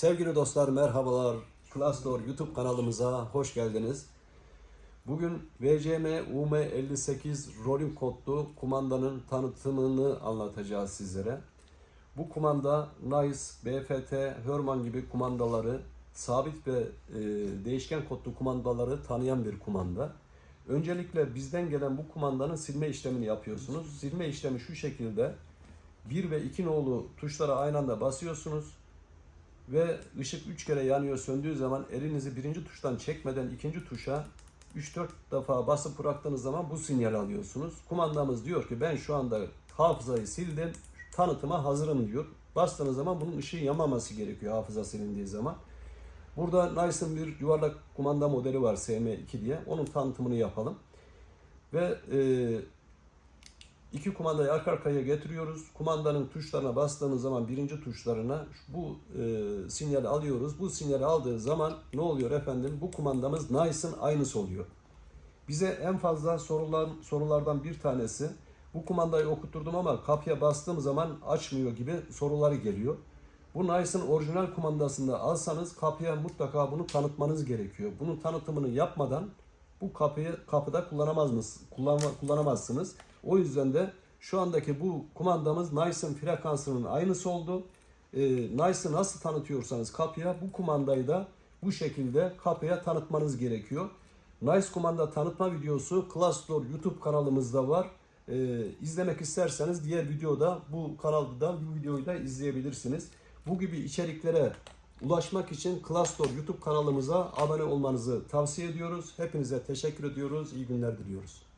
Sevgili dostlar merhabalar. Klastor YouTube kanalımıza hoş geldiniz. Bugün VCM UM58 rolling kodlu kumandanın tanıtımını anlatacağız sizlere. Bu kumanda Nice, BFT, Herman gibi kumandaları, sabit ve e, değişken kodlu kumandaları tanıyan bir kumanda. Öncelikle bizden gelen bu kumandanın silme işlemini yapıyorsunuz. Silme işlemi şu şekilde. 1 ve 2 nolu tuşlara aynı anda basıyorsunuz ve ışık 3 kere yanıyor söndüğü zaman elinizi birinci tuştan çekmeden ikinci tuşa 3-4 defa basıp bıraktığınız zaman bu sinyal alıyorsunuz. Kumandamız diyor ki ben şu anda hafızayı sildim, tanıtıma hazırım diyor. Bastığınız zaman bunun ışığı yanmaması gerekiyor hafıza silindiği zaman. Burada Nice'ın bir yuvarlak kumanda modeli var SM2 diye. Onun tanıtımını yapalım. Ve e, iki kumandayı arka arkaya getiriyoruz. Kumandanın tuşlarına bastığımız zaman birinci tuşlarına bu e, sinyali alıyoruz. Bu sinyali aldığı zaman ne oluyor efendim? Bu kumandamız Nice'ın aynısı oluyor. Bize en fazla sorulan sorulardan bir tanesi bu kumandayı okutturdum ama kapıya bastığım zaman açmıyor gibi soruları geliyor. Bu Nice'ın orijinal kumandasında alsanız kapıya mutlaka bunu tanıtmanız gerekiyor. Bunun tanıtımını yapmadan bu kapıyı kapıda kullanamaz mısınız? Kullanma, kullanamazsınız. O yüzden de şu andaki bu kumandamız Nice'ın frekansının aynısı oldu. Ee, Nice'ı nasıl tanıtıyorsanız kapıya bu kumandayı da bu şekilde kapıya tanıtmanız gerekiyor. Nice kumanda tanıtma videosu Classdoor YouTube kanalımızda var. Ee, izlemek isterseniz diğer videoda bu kanalda da bu videoyu da izleyebilirsiniz. Bu gibi içeriklere ulaşmak için Classdoor YouTube kanalımıza abone olmanızı tavsiye ediyoruz. Hepinize teşekkür ediyoruz. İyi günler diliyoruz.